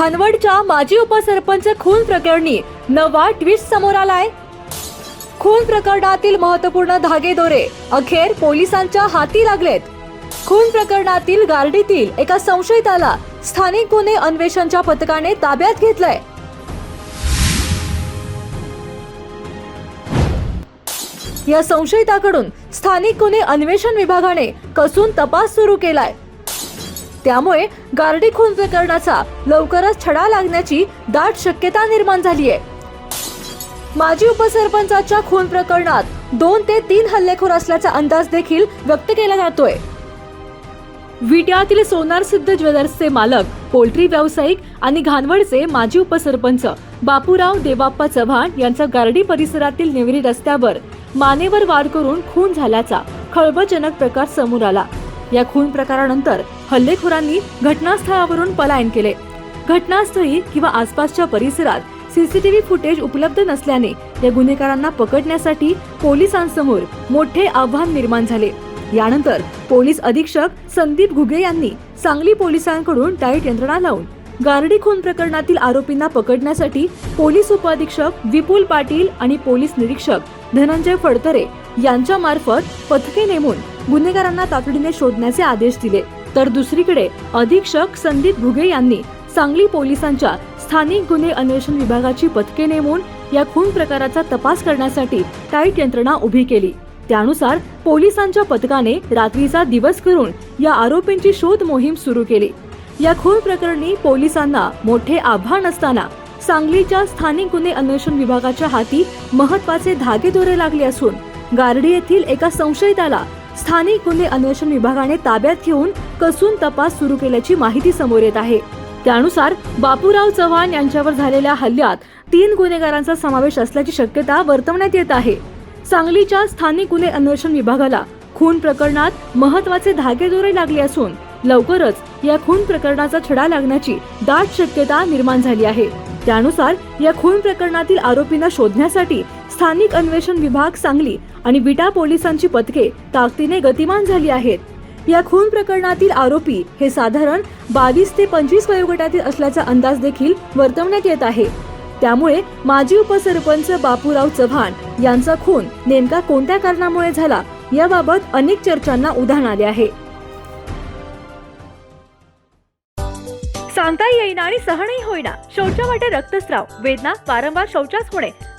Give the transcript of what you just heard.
घानवडच्या माजी उपसरपंच खून प्रकरणी नवा ट्विस्ट समोर आलाय. खून प्रकरणातील महत्त्वपूर्ण धागेदोरे अखेर पोलिसांच्या हाती लागलेत. खून प्रकरणातील गार्डीतील एका संशयिताला स्थानिक गुन्हे अन्वेषणच्या पथकाने ताब्यात घेतलंय. या संशयिताकडून स्थानिक गुन्हे अन्वेषण विभागाने कसून तपास सुरू केलाय. त्यामुळे गार्डी खून प्रकरणाचा लवकरच छडा लागण्याची दाट शक्यता निर्माण झाली आहे माजी उपसरपंचाच्या खून प्रकरणात दोन ते तीन हल्लेखोर असल्याचा अंदाज देखील व्यक्त केला जातोय. विट्यातील सोनार सिद्ध ज्वेलर्सचे मालक पोल्ट्री व्यावसायिक आणि घानवडचे माजी उपसरपंच बापूराव देवाप्पा चव्हाण यांचा गार्डी परिसरातील नेवरी रस्त्यावर मानेवर वार करून खून झाल्याचा खळबळजनक प्रकार समोर आला. या खून प्रकारानंतर हल्लेखोरांनी घटनास्थळावरून पलायन केले. घटनास्थळी किंवा आसपासच्या परिसरात सीसीटीव्ही फुटेज उपलब्ध नसल्याने या गुन्हेगारांना पकडण्यासाठी पोलिसांसमोर मोठे आव्हान निर्माण झाले. यानंतर पोलीस अधीक्षक संदीप घुगे यांनी सांगली पोलिसांकडून डाईट यंत्रणा लावून गार्डी खून प्रकरणातील आरोपींना पकडण्यासाठी पोलीस उपअधीक्षक विपुल पाटील आणि पोलीस निरीक्षक धनंजय फडतरे यांच्या मार्फत पथके नेमून गुन्हेगारांना तातडीने शोधण्याचे आदेश दिले. तर दुसरीकडे अधीक्षक संदीप घुगे यांनी सांगली पोलिसांच्या स्थानिक गुन्हे अन्वेषण विभागाची पथके नेमून या खून प्रकाराचा तपास करण्यासाठी टाईट यंत्रणा उभी केली. त्यानुसार पोलिसांच्या पथकाने रात्रीचा दिवस करून या आरोपींची शोध मोहीम सुरू केली. या खून प्रकरणी पोलिसांना मोठे आव्हान असताना सांगलीच्या स्थानिक गुन्हे अन्वेषण विभागाच्या हाती महत्त्वाचे धागेदोरे लागले असून गार्डी येथील एका संशयिताला स्थानिक गुन्हे अन्वेषण विभागाने ताब्यात घेऊन कसून तपास सुरू केल्याची माहिती समोर येत आहे. त्यानुसार बापूराव चव्हाण यांच्यावर झालेल्या हल्ल्यात तीन गुन्हेगारांचा समावेश असल्याची शक्यता वर्तवण्यात येत आहे. सांगलीच्या स्थानिक गुन्हे अन्वेषण विभागाला खून प्रकरणात महत्त्वाचे धागेदोरे लागले असून लवकरच या खून प्रकरणाचा छडा लागण्याची दाट शक्यता निर्माण झाली आहे. त्यानुसार या खून प्रकरणातील आरोपींना शोधण्यासाठी स्थानिक अन्वेषण विभाग सांगली आणि विटा पोलिसांची पथके ताकदीने गतिमान झाली आहेत. या खून प्रकरणातील आरोपी हे साधारण बावीस ते पंचवीस वयोगटातील असल्याचा अंदाज देखील वर्तवण्यात येत आहे. त्यामुळे माजी उपसरपंच बापूराव चव्हाण यांचा खून नेमका कोणत्या कारणामुळे झाला याबाबत अनेक चर्चांना उधाण आले आहे. सांगता येईना आणि सहनही होईना. शौचा वाटे रक्तस्राव. वेदना वारंवार शौचास होणे.